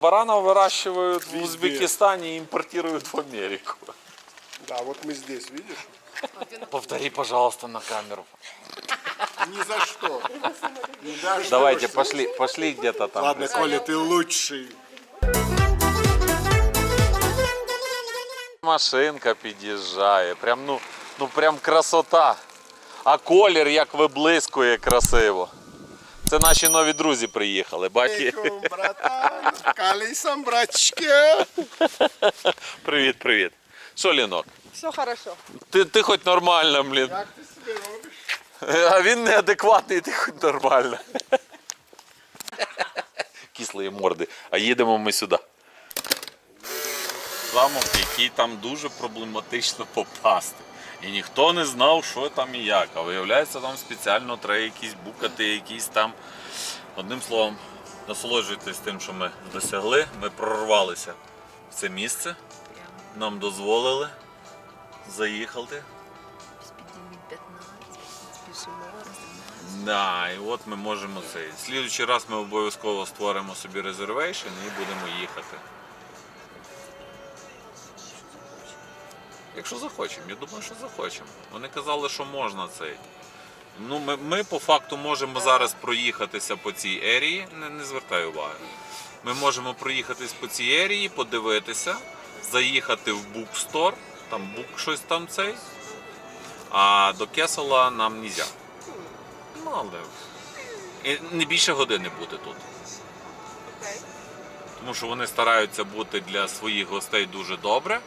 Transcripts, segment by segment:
Баранов выращивают в Везде. Узбекистане и импортируют в Америку. Да, вот мы здесь, видишь? Повтори, пожалуйста, на камеру. Ни за что. Не дождешься. Давайте, пошли, пошли где-то там. Ладно, Коля, ты лучший. Машинка під'їжджає. Прям, ну, ну прям красота. А колір як виблискує красиво. Це наші нові друзі приїхали, баки. Братан. Колесом, брачки. Привіт, привіт. Що, Лінок? Все хорошо. Ти, ти хоч нормально, блін. Як ти себе робиш? А він неадекватний, ти хоч нормально. Кислої морди. А їдемо ми сюди. Замок, який там дуже проблематично попасти. І ніхто не знав, що там і як. А виявляється, там спеціально треба якісь букати, якісь там. Одним словом, насолоджуйтесь тим, що ми досягли. Ми прорвалися в це місце. Нам дозволили заїхати. Підніміть 15, спішимо розуміти. Да, і от ми можемо цей. Слідуючий раз ми обов'язково створимо собі резервейшн і будемо їхати. Якщо захочемо, я думаю, що захочемо. Вони казали, що можна цей. Ну, ми, ми по факту можемо зараз проїхатися по цій ерії, не, не звертай уваги. Ми можемо проїхатись по цій ерії, подивитися, заїхати в букстор, там бук щось там цей. А до Кесела нам нельзя. Ну, але і не більше години бути тут. Тому що вони стараються бути для своїх гостей дуже добре,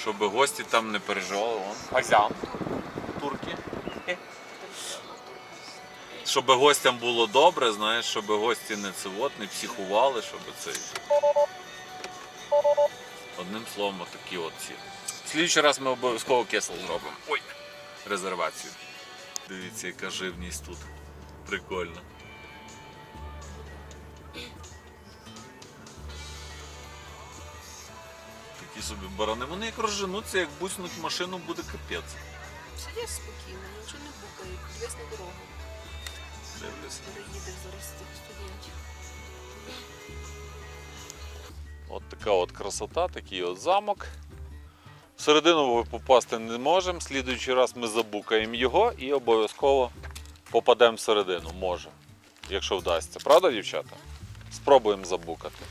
щоб гості там не переживали. Вон, турки. Щоб гостям було добре, знаєш, щоб гості не цивот, не психували, щоб цей. Одним словом, отакі от ці. В слідчий раз ми обов'язково кесел зробимо. Ой, резервацію. Дивіться, яка живність тут. Прикольно. Такі собі барани. Вони як розженуться, як буснуть машину, буде капець. Сидиш спокійно, нічого не букає, дивись на дорогу. Дивлюся. Переїдеш зараз тих студентів. От така от красота, такий от замок. Всередину ми попасти не можемо. Слідуючий раз ми забукаємо його і обов'язково попадемо всередину. Може, якщо вдасться. Правда, дівчата? Спробуємо забукати.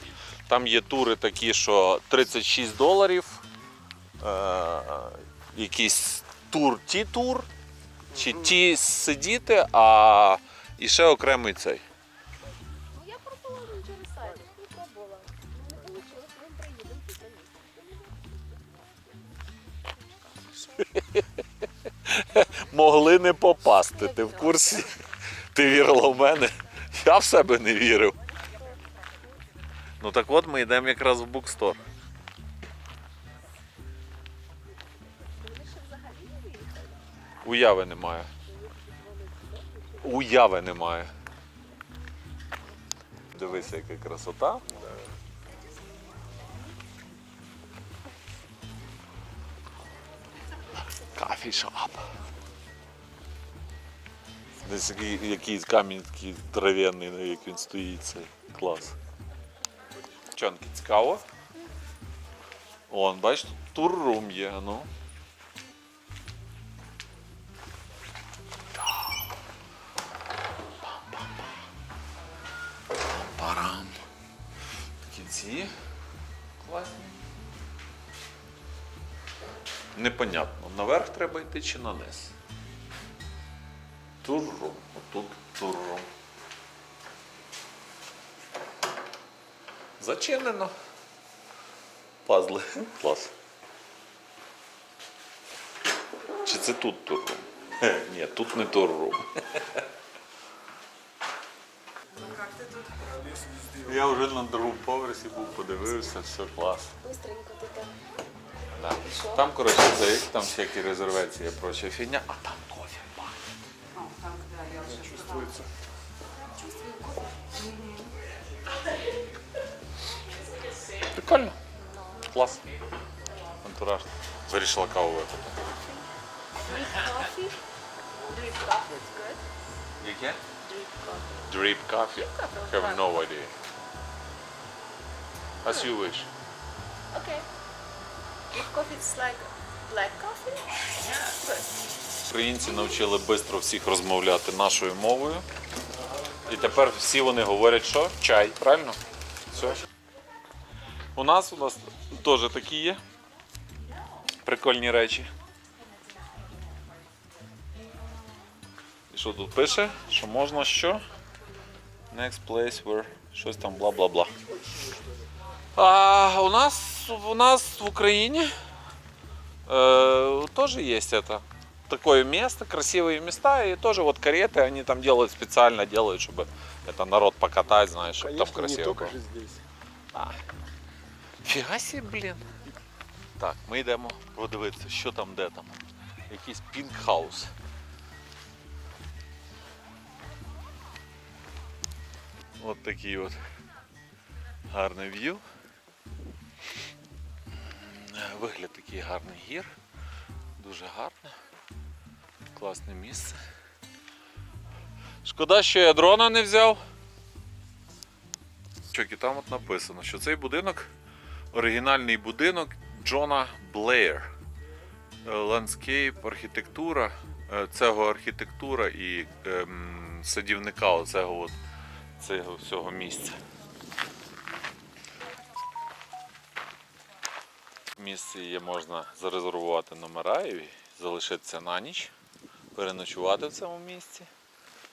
Там є тури такі, що 36 доларів. Е- якийсь тур ті тур, чи ті сидіти, а і ще окремий цей. Ну я пробувала через сайт, пробувала. Не вийшло, ми приїдемо після могли не попасти. Ти в курсі? Ти вірила в мене? Я в себе не вірив. Ну так от ми йдемо якраз в букстор. Уяви немає. Уяви немає. Дивися, яка красота. Кафішоп. Десь який- якийсь камінь такий трав'яний, ну, як він стоїть, цей клас. Чонки, цікаво. Вон, бачиш, тут туррум є, ну. Парам. Такі ці класні. Непонятно, наверх треба йти чи на низ. Туррум. Отут туррум. Зачинено. Пазли. Клас. Чи це тут туррум? Ні, тут не туррум. Я вже на другому поверсі був, подивився, все клас. Бистренько ти там. Да. Там, коротше, цей, там всякі резервації проча фігня, а там Прикольно. Клас. Антураж. Вирішила каву випити. Coffee? Drip coffee. Яке? Drip coffee. Drip coffee. Have no idea. as you wish. Okay. If coffee is like black coffee? Yeah. Good. Українці навчили швидко всіх розмовляти нашою мовою. І тепер всі вони говорять, що чай, правильно? Все. У нас у нас теж такі є. Прикольні речі. І що тут пише? Що можна що? Next place where щось там бла-бла-бла. А у нас у нас в Україні э, тоже есть это такое место, красивые места, и тоже вот кареты они там делают специально, делают, чтобы это народ покатать, знаешь, чтобы там Конечно, не красиво только было. же здесь. Фіга сі, блін. Так, ми йдемо подивитися, що там, де там. Якийсь пінк хаус. От такий от гарний в'ю. Вигляд такий гарний гір. Дуже гарно. Класне місце. Шкода, що я дрона не взяв. Чок, і там от написано, що цей будинок оригінальний будинок Джона Блеєр. Е, Ландскейп, архітектура, е, цього архітектура і ем, садівника оцього от, цього всього місця. В місці є можна зарезервувати номера і залишитися на ніч, переночувати в цьому місці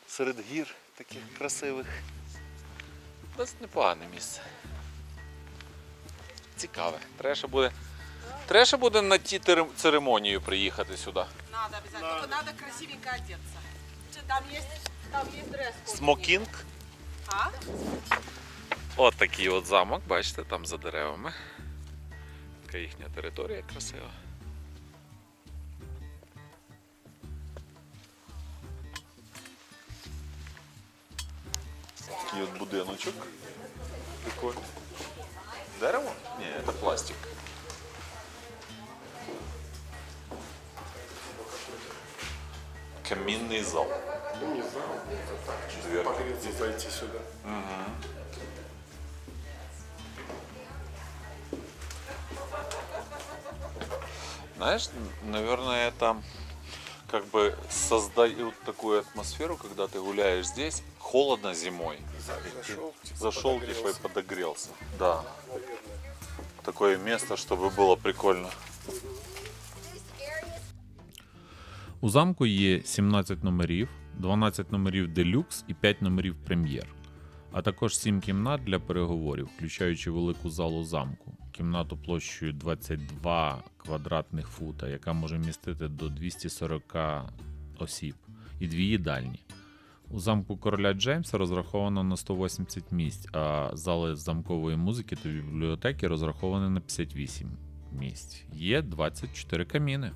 серед гір таких красивих. Досить непогане місце. Цікаве. Треба буде. Треба буде на ті церемонію приїхати сюди. Надо обязательно. Только надо красивенько одеться. Там есть, там есть дресс-код. Смокінг. А? От такий от замок, бачите, там за деревами. Така їхня територія красива. Такий от будиночок. Прикольно. Дерево? Ні, це пластик. Камінний зал. Камінний зал. Це так, Дверки. зайти сюди. Угу. Знаешь, наверное, это как бы создают такую атмосферу, когда ты гуляешь здесь, холодно зимой. Зашел, типа, Зашел типа и подогрелся. подогрелся. Да. Такое место, чтобы было прикольно. У замку є 17 номерів, 12 номерів делюкс і 5 номерів прем'єр, а також 7 кімнат для переговорів, включаючи велику залу замку, кімнату площею 22 квадратних фута, яка може містити до 240 осіб, і дві їдальні. У замку короля Джеймса розраховано на 180 місць, а зали замкової музики та бібліотеки розраховані на 58 місць. Є 24 каміни.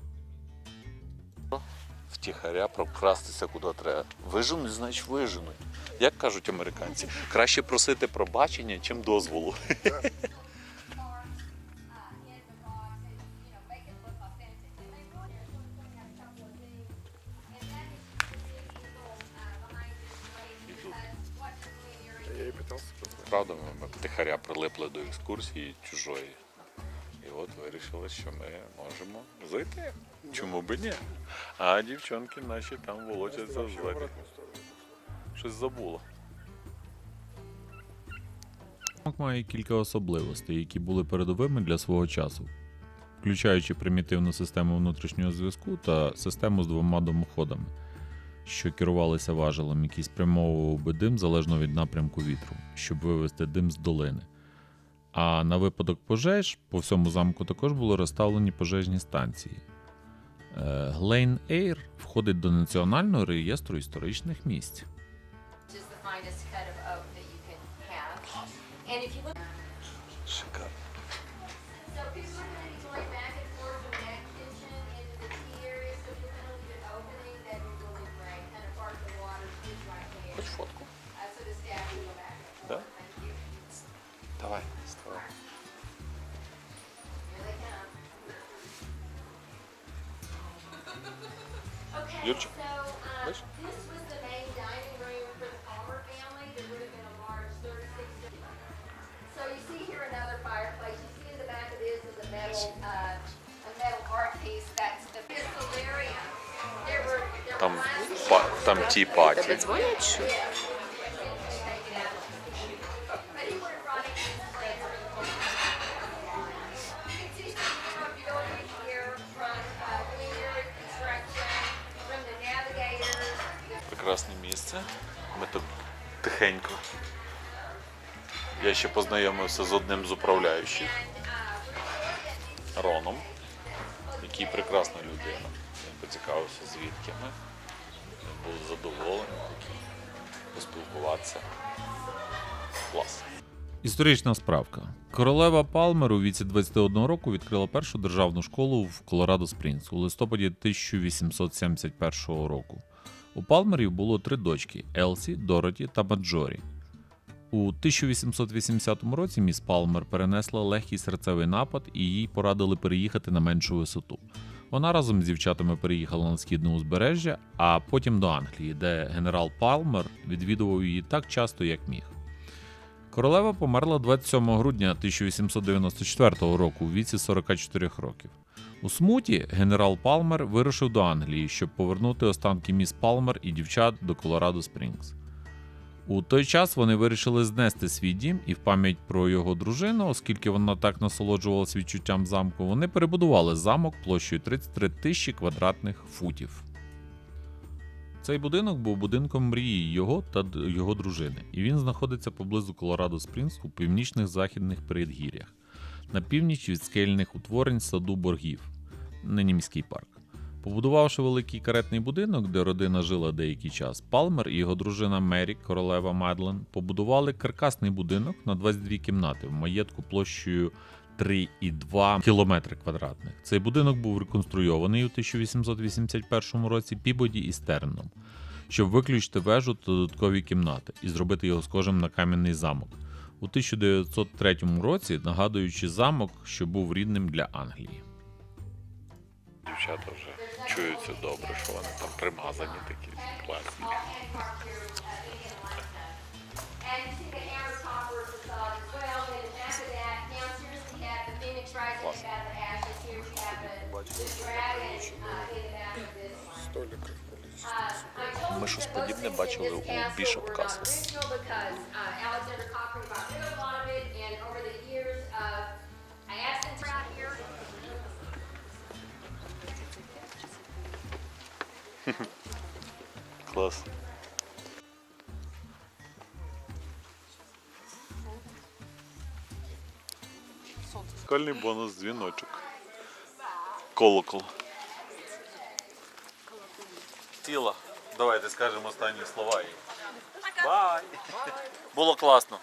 Втіхаря прокрастися куди треба. Виженуть, значить виженуть. Як кажуть американці, краще просити пробачення, чим дозволу. Правда, ми втихаря прилипли до екскурсії чужої. І от вирішили, що ми можемо зайти. Чому би ні? А дівчонки наші там волочаться ззаді. Щось забуло. Замок має кілька особливостей, які були передовими для свого часу, включаючи примітивну систему внутрішнього зв'язку та систему з двома домоходами, що керувалися важелем, який спрямовував би дим залежно від напрямку вітру, щоб вивести дим з долини. А на випадок пожеж по всьому замку також були розставлені пожежні станції. Глейн Ейр входить до Національного реєстру історичних місць. Uh, this was the main dining room for the Palmer family. There would have been a large thirty-six. So you see here another fireplace. You see in the back of this is a metal, uh, art piece. That's the it's. There were, there were. Там, glasses. там Yeah, Прекрасне місце. Ми тут тихенько. Я ще познайомився з одним з управляючих Роном, який прекрасна людина. Він поцікавився, звідки ми. Був задоволений поспілкуватися. Клас. Історична справка. Королева Палмер у віці 21 року відкрила першу державну школу в Колорадо Спрінгс у листопаді 1871 року. У Палмерів було три дочки Елсі, Дороті та Маджорі. У 1880 році міс Палмер перенесла легкий серцевий напад і їй порадили переїхати на меншу висоту. Вона разом з дівчатами переїхала на східне узбережжя, а потім до Англії, де генерал Палмер відвідував її так часто, як міг. Королева померла 27 грудня 1894 року у віці 44 років. У смуті генерал Палмер вирушив до Англії, щоб повернути останки міс Палмер і дівчат до Колорадо Спрінгс. У той час вони вирішили знести свій дім і в пам'ять про його дружину, оскільки вона так насолоджувалась відчуттям замку, вони перебудували замок площею 33 тисячі квадратних футів. Цей будинок був будинком мрії його та його дружини, і він знаходиться поблизу Колорадо Спрінгс у північних західних передгір'ях, на північ від скельних утворень саду боргів, нині міський парк. Побудувавши великий каретний будинок, де родина жила деякий час, Палмер і його дружина Мері, королева Мадлен, побудували каркасний будинок на 22 кімнати в маєтку площею 3,2 кілометри квадратних. Цей будинок був реконструйований у 1881 році Пібоді і Стерном, щоб виключити вежу та додаткові кімнати і зробити його схожим на кам'яний замок. У 1903 році, нагадуючи замок, що був рідним для Англії. Дівчата вже чуються добре, що вони там примазані такі класні. And Ми щось подібне бачили у Bishop Castle. Клас. Кальний бонус дзвіночок. Колокол. Тіла. Давайте скажемо останні слова. їй. Бай! Було класно.